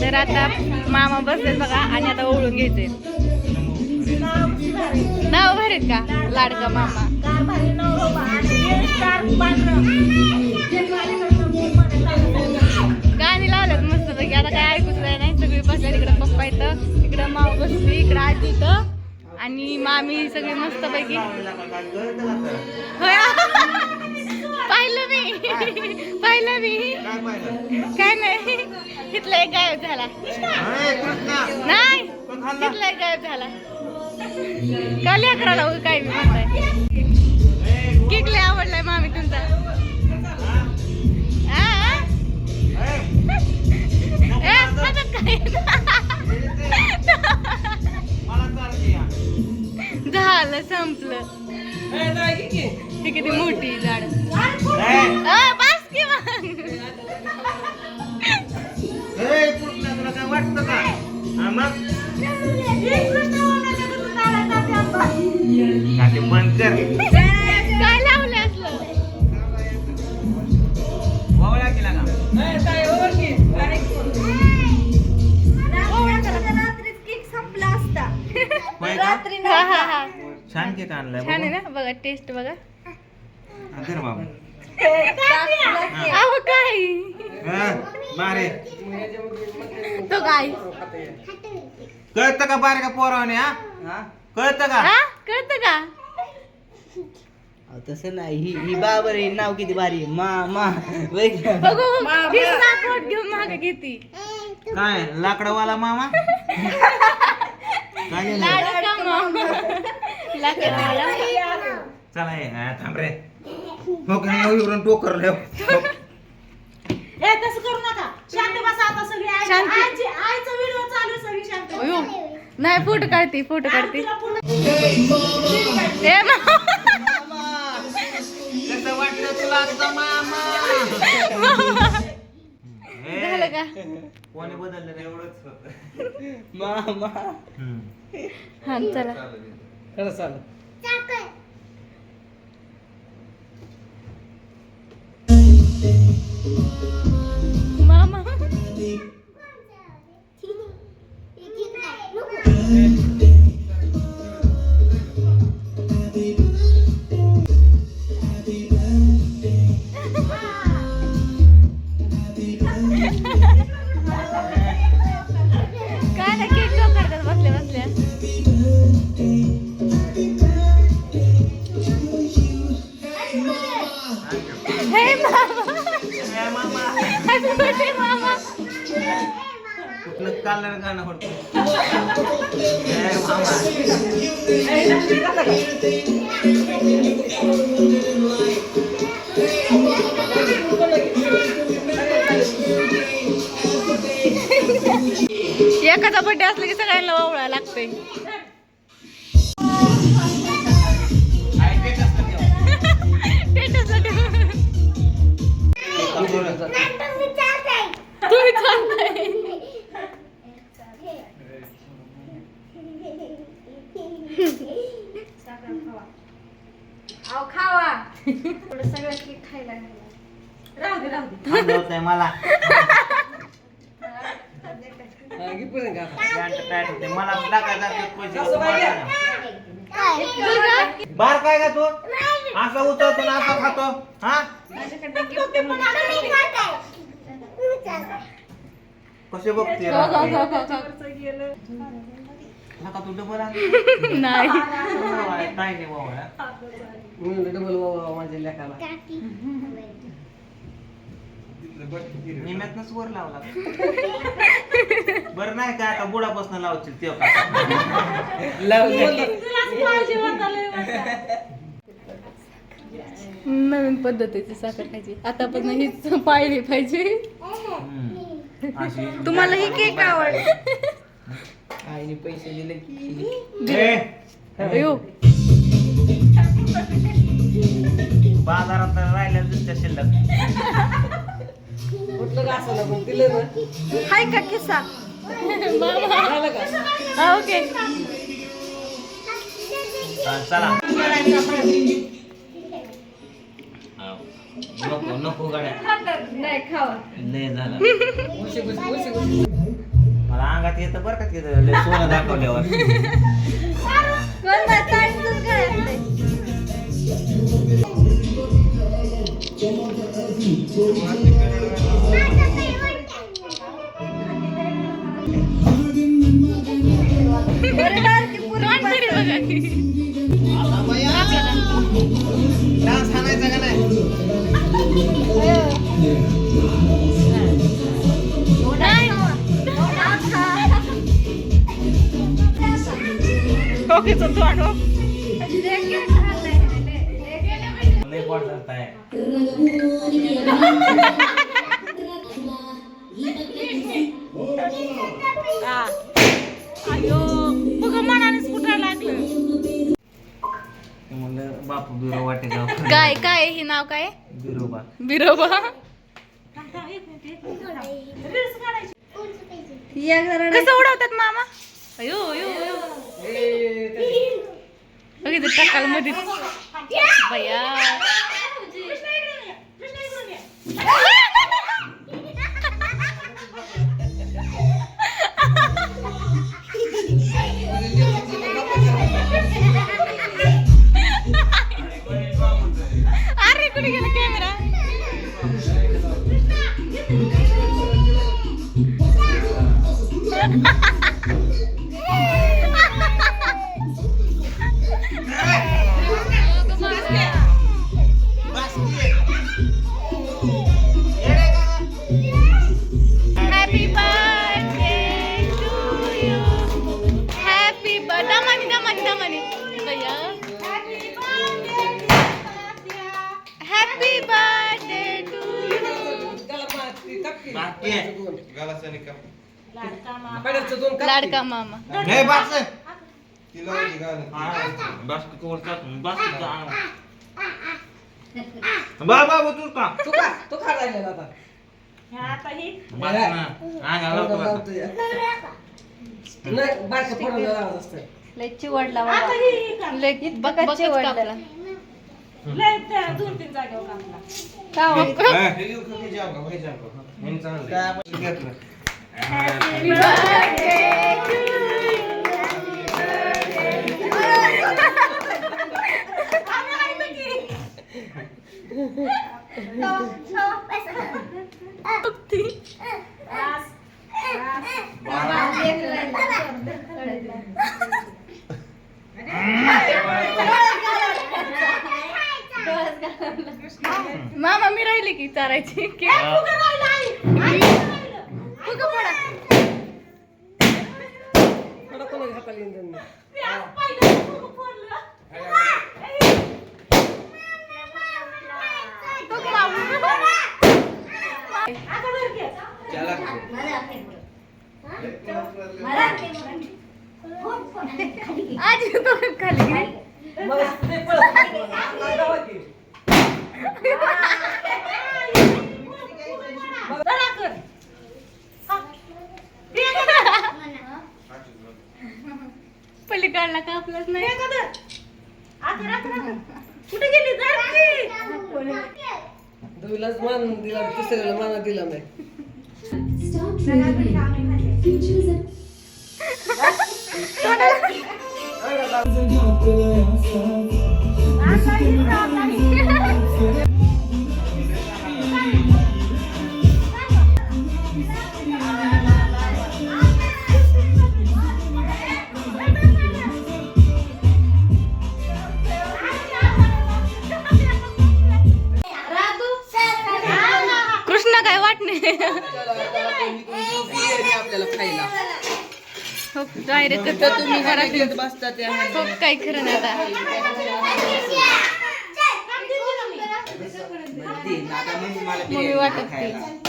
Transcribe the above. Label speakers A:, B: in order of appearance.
A: तर आता मामा बसलेत बघा आणि आता ओळून घ्यायचे नाव भरेत का? लाडका मामा. गाणी लावल्यात मस्त पैकी आता काय ऐकूच नाही नाही. सगळी बसल्या इकडं पप्पा इथं इकडं माव बसली इकडं आजी इथं. आणि मामी सगळी मस्त पैकी होय पाहिलं मी मी काय नाही. तिथला एक गायब झाला. नाही तिथला एक गायब झाला. का लेकराला उगा काय बी म्हणताय? केक लय आवडलाय मामी तुमचा? झालं संपलं. किती का?
B: हा
A: हा हा.
B: छान केक आणलाय
A: छान आहे. ना? बघा टेस्ट बघा.
B: हा, धर बाबा.
A: अहो काय?
B: हा, बारे
A: तो काय?
B: कळतं का बारे का पोरावने हा? कळतं का?
A: हा कळतं का?
C: अहो, तसं नाही. ही ही बाबर आहे नाव किती भारी आहे. मा मा वै का?
A: बघू ही साखर घेऊन मागे घेती.
B: काय लाकडवाला मामा? काय झालं?
A: लाडका
B: चला ये हा, थांब रे हो का इकडून
D: हे तसं करू नका शांत बसा आता सगळी आई-
A: शांत.
D: आईची आईचा व्हिडिओ चालू आहे, सगळी शांत बसा.
A: अयो नाही फोटो काढते फोटो काढते
D: पूर्ण
A: ए
B: कसं वाटलं तुला आता मामा
A: का?
B: कोणी बदललं रे एवढंच होतं.
C: मा मा.
B: हम्म.
A: हा चला.
C: खरं चालेल
A: मामा काय ना केक करतात बसल्या बसल्या हे मामा
B: ए, मामा
A: हॅपी बर्थडे मामा
B: कुठलं कालर गाणं होतं ए, मामा
A: बर्थडे असला की सगळ्यांना ओवळा लागतंय
B: काय ते कसं ठेव?
A: स्टेटसला ठेव. तुम्ही चालताय
D: अहो, खावा थोडं सगळं केक खायला. राहू दे राहू दे
B: मला
C: हा?
B: पॅन्ट टाईट होते मला टाकायचं असतं पैसे काय का तू असं उचलतो ना असं खातो हा कसे बघते
A: हो, हो, हो, हो, हो.
B: नका तू डबल
A: नाही
B: नाही नाही बाबा
C: डबल बाबा माझ्या लेकाला
B: निम्यातनच वर लावला. बरं नाही का आता बुडापासून लावशील ते.
A: नवीन पद्धतीची साखर खायची. आतापासून हीच पाळली पाहिजे.
B: हम्म. अशी
A: तुम्हाला ही केक आवड.
C: आईने पैसे दिले की
B: ए,
A: अयो.
B: बाजारात राहिल्या दुसऱ्या शिल्लक.
C: पण दिलं ना
A: हाय का किस्सा?
C: झालं का
A: हा, ओके.
B: हा, चला. हा. नको नको गाड्या.
D: नाही खावा.
B: लय झालं. मला अंगात येतं बरं का तिथं लय सोनं दाखवल्यावर.
D: कोणता?
C: हाणायचा का नाही
A: हो.
B: पोट आहे
A: अयो बघा मनानेच कुठं लागलं.
B: ते म्हणलं बापू बिरो वाटे जाऊ
A: काय काय हे नाव काय?
B: बिरोबा.
A: बिरोबा. कसं उडवतात मामा? अयो अयो अयो. बघितलं टाकाल मध्ये बया
B: बाकी आहे.
A: लाडका मामा.
B: हे बास बास्केटवर टाकून बास्केट बा बाबू तू का?
C: तू का तू का राहिलेला आता.
B: बस ना.
C: नाही असतं
D: लय चिवडला
A: लय
D: बघा
A: बघच
D: हो?
B: हे, हे
A: birthday to you. मामा
B: त्याला
A: आजी तो खाली गेली.
C: मग ते पळत. काय गावाची?
A: पलीकडला कापलाच नाही
D: कुठे गेली?
C: दुईलाच मान दिला तिसऱ्याला मान दिला नाही. आपल्याला खायला
A: डायरेक्ट तुम्ही घरात
C: येत बसता त्या
A: हो काय खरं नाही आता
C: मम्मी
A: वाटत